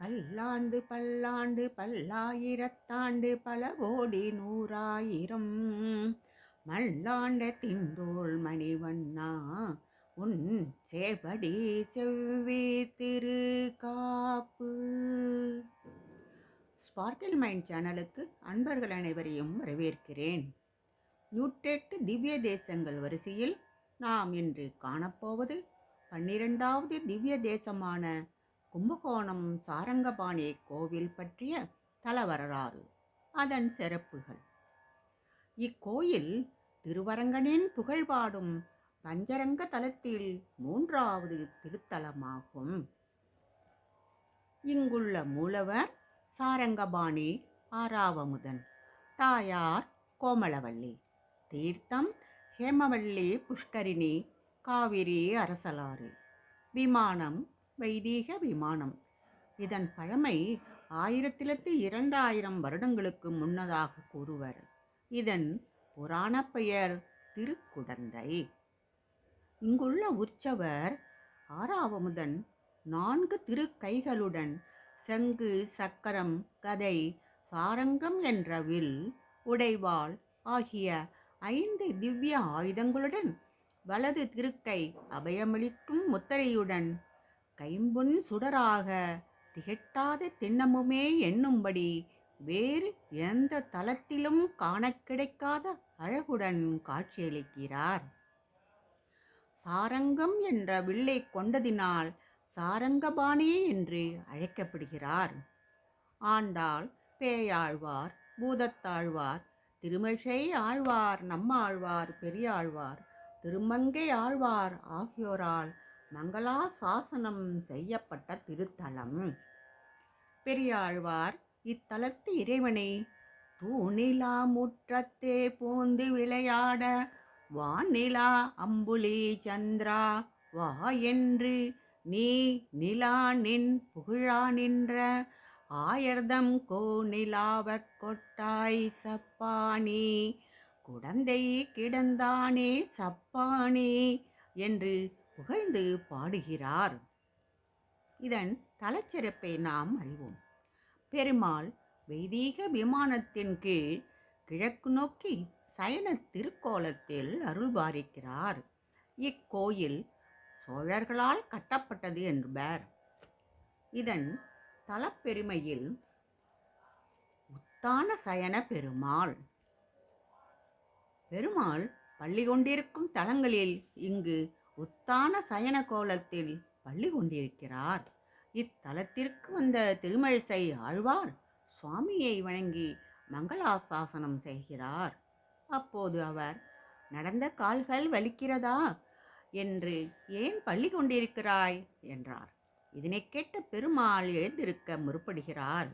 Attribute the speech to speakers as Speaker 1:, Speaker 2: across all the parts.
Speaker 1: பல்லாண்டு பல்லாண்டு பல்லாயிரத்தாண்டு பல கோடி நூறாயிரம். மல்லாண்ட திந்தோள் மணிவண்ணா உன் சேவடி செவ்வி திரு காப்பு ஸ்பார்க்கிள் மைண்ட் சேனலுக்கு அன்பர்கள் அனைவரையும் வரவேற்கிறேன். நூற்றெட்டு திவ்ய தேசங்கள் வரிசையில் நாம் இன்று காணப்போவது பன்னிரெண்டாவது திவ்ய தேசமான கும்பகோணம் சாரங்கபாணி கோவில் பற்றிய தலவரலாறு. அதன் சிறப்புகள். இக்கோயில் திருவரங்கனின் புகழ்பாடும் பஞ்சரங்க தலத்தில் மூன்றாவது திருத்தலமாகும். இங்குள்ள மூலவர் சாரங்கபாணி ஆறாவமுதன். தாயார் கோமலவள்ளி தீர்த்தம் ஹேமவல்லி புஷ்கரிணி காவிரி அரசலாறு. விமானம் வைதீக விமானம். இதன் பழமை ஆயிரத்திலிருந்து இரண்டாயிரம் வருடங்களுக்கு முன்னதாக கூறுவர். இதன் புராண பெயர் திருக்குடந்தை. இங்குள்ள உற்சவர் ஆறாவமுதன் நான்கு திருக்கைகளுடன் செங்கு சக்கரம் கதை சாரங்கம் என்ற வில் உடைவாள் ஆகிய ஐந்து திவ்ய ஆயுதங்களுடன் வலது திருக்கை அபயமளிக்கும் முத்திரையுடன் கைம்பொன் சுடராக திகட்டாத திண்ணமுமே எண்ணும்படி வேறு எந்த தலத்திலும் காண கிடைக்காத அழகுடன் காட்சியளிக்கிறார். சாரங்கம் என்ற வில்லை கொண்டதினால் சாரங்கபாணி என்று அழைக்கப்படுகிறார். ஆண்டாள் பேயாழ்வார் பூதத்தாழ்வார் திருமிழை ஆழ்வார் நம்மாழ்வார் பெரியாழ்வார் திருமங்கை ஆழ்வார் ஆகியோரால் மங்களா சாசனம் செய்யப்பட்ட திருத்தலம். பெரியாழ்வார் இத்தலத்து இறைவனை தூணிலா முற்றத்தே பூந்து விளையாட வானிலா அம்புலி சந்திரா வா என்று நீ நிலா நின் புகழா நின்ற ஆயர்தம் கோ நிலாவக் கொட்டாய் சப்பானி குடந்தை கிடந்தானே சப்பானி என்று புகழ்ந்து பாடுகிறார். இதன் தலச்சிறப்பை நாம் அறிவோம். பெருமாள் வைதீக விமானத்தின் கீழ் கிழக்கு நோக்கி சயன திருக்கோலத்தில் அருள்பாரிக்கிறார் இக்கோயில் சோழர்களால் கட்டப்பட்டது என்பர். இதன் தலப்பெருமையில் உத்தான சயன பெருமாள். பெருமாள் பள்ளி கொண்டிருக்கும் தலங்களில் இங்கு உத்தான சயன கோலத்தில் பள்ளி கொண்டிருக்கிறார். இத்தலத்திற்கு வந்த திருமழிசை ஆழ்வார் சுவாமியை வணங்கி மங்களாசாசனம் செய்கிறார். அப்போது அவர் நடந்த கால்கள் வலிக்கிறதா? என்று ஏன் பள்ளி கொண்டிருக்கிறாய் என்றார். இதனை கேட்ட பெருமாள் எழுந்திருக்க முற்படுகிறார்.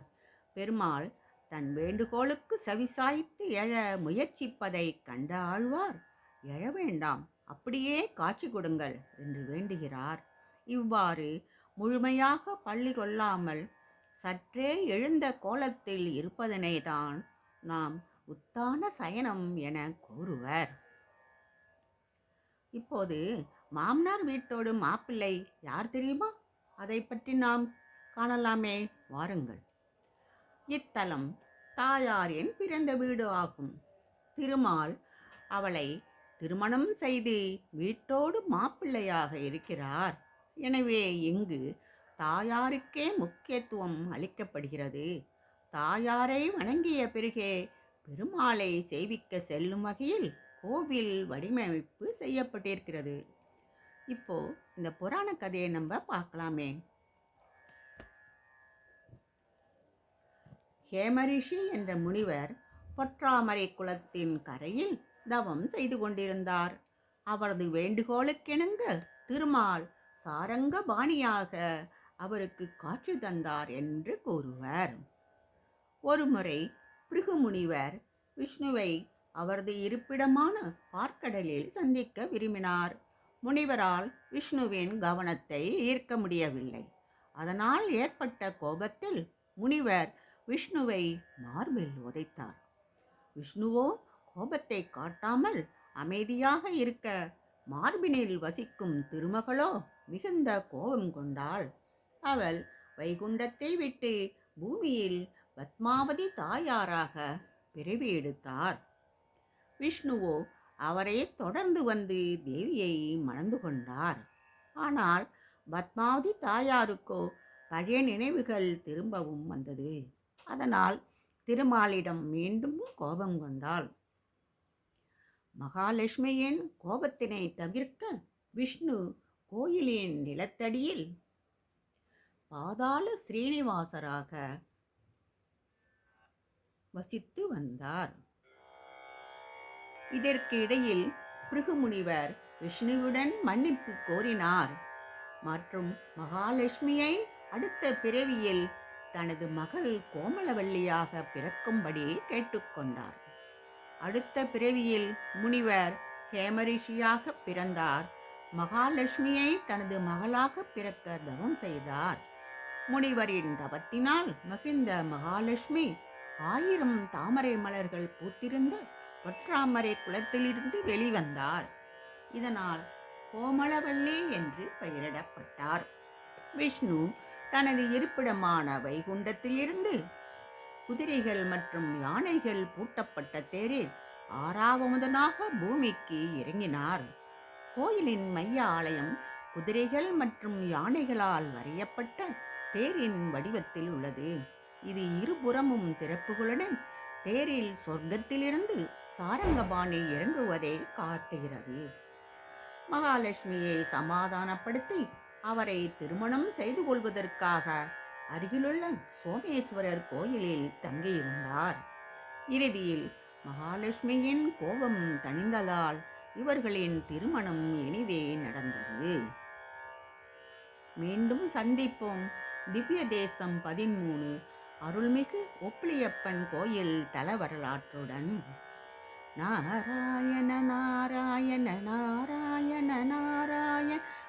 Speaker 1: பெருமாள் தன் வேண்டுகோளுக்கு செவிசாய்த்து எழ முயற்சிப்பதை கண்ட ஆழ்வார் எழ வேண்டாம். அப்படியே காட்சி கொடுங்கள் என்று வேண்டுகிறார். இவ்வாறு முழுமையாக பள்ளி கொள்ளாமல் சற்றே எழுந்த கோலத்தில் இருப்பதனை தான் நாம் உத்தான சயனம் என கூறுவர். இப்போது மாமனார் வீட்டோடு மாப்பிள்ளை யார் தெரியுமா? அதை பற்றி நாம் காணலாமே. வாருங்கள். இத்தலம் தாயாரின் பிறந்த வீடு ஆகும். திருமால் அவளை திருமணம் செய்து வீட்டோடு மாப்பிள்ளையாக இருக்கிறார். எனவே இங்கு தாயாருக்கே முக்கியத்துவம் அளிக்கப்படுகிறது. தாயாரை வணங்கிய பிறகே பெருமாளை செய்விக்க செல்லும் வகையில் கோவில் வடிவமைப்பு செய்யப்பட்டிருக்கிறது. இப்போ இந்த புராண கதையை நம்ம பார்க்கலாமே. ஹேமரிஷி என்ற முனிவர் பொற்றாமரை குளத்தின் கரையில் தவம் செய்து கொண்டிருந்தார். அவரது வேண்டுகோளுக்கிணங்க திருமால் சாரங்க பாணியாக அவருக்கு காட்சி தந்தார் என்று கூறுவர். ஒருமுறை பிருகு முனிவர் விஷ்ணுவை அவரது இருப்பிடமான பார்க்கடலில் சந்திக்க விரும்பினார். முனிவரால் விஷ்ணுவின் கவனத்தை ஈர்க்க முடியவில்லை. அதனால் ஏற்பட்ட கோபத்தில் முனிவர் விஷ்ணுவை மார்பில் உதைத்தார். விஷ்ணுவோ கோபத்தை காட்டாமல் அமைதியாக இருக்க மார்பினில் வசிக்கும் திருமகளோ மிகுந்த கோபம் கொண்டாள். அவள் வைகுண்டத்தை விட்டு பூமியில் பத்மாவதி தாயாராக பிறவி எடுத்தார். விஷ்ணுவோ அவரே தொடர்ந்து வந்து தேவியை மணந்து கொண்டார். ஆனால் பத்மாவதி தாயாருக்கோ பழைய நினைவுகள் திரும்பவும் வந்தது. அதனால் திருமாலிடம் மீண்டும் கோபம் கொண்டாள். மகாலட்சுமியின் கோபத்தினை தவிர்க்க விஷ்ணு கோயிலின் நிலத்தடியில் பாதாள ஸ்ரீனிவாசராக வசித்து வந்தார். இதற்கு இடையில் பிருகுமுனிவர் விஷ்ணுவுடன் மன்னிப்பு கோரினார். மற்றும் மகாலட்சுமியை அடுத்த பிறவியில் தனது மகள் கோமலவல்லியாக பிறக்கும்படி கேட்டுக்கொண்டார். அடுத்த பிறவியில் முனிவர் ஹேமரிஷியாக பிறந்தார். மகாலட்சுமியை தனது மகளாக பிறக்க தவம் செய்தார். முனிவரின் தவத்தினால் மகிழ்ந்த மகாலட்சுமி ஆயிரம் தாமரை மலர்கள் பூத்திருந்த ஒற்றாமரை குளத்திலிருந்து வெளிவந்தார். இதனால் கோமளவல்லி என்று பெயரிடப்பட்டார். விஷ்ணு தனது இருப்பிடமான வைகுண்டத்திலிருந்து குதிரைகள் மற்றும் யானைகள் பூட்டப்பட்ட தேரில் ஆறாவமுதனாக பூமிக்கு இறங்கினார். கோயிலின் மைய ஆலயம் குதிரைகள் மற்றும் யானைகளால் வரையப்பட்ட தேரின் வடிவத்தில் உள்ளது. இது இருபுறமும் திறப்புகளுடன் தேரில் சொர்க்கத்திலிருந்து சாரங்கபாணி இறங்குவதை காட்டுகிறது. மகாலட்சுமியை சமாதானப்படுத்தி அவரை திருமணம் செய்து கொள்வதற்காக அருகிலுள்ள சோமேஸ்வரர் கோயிலில் தங்கியிருந்தார். இறுதியில் மகாலட்சுமியின் கோபம் தணிந்ததால் இவர்களின் திருமணம் எளிதே நடந்தது. மீண்டும் சந்திப்போம். திவ்ய தேசம் பதிமூணு அருள்மிகு ஒப்பிலியப்பன் கோயில் தல வரலாற்றுடன். நாராயண நாராயண நாராயண நாராயண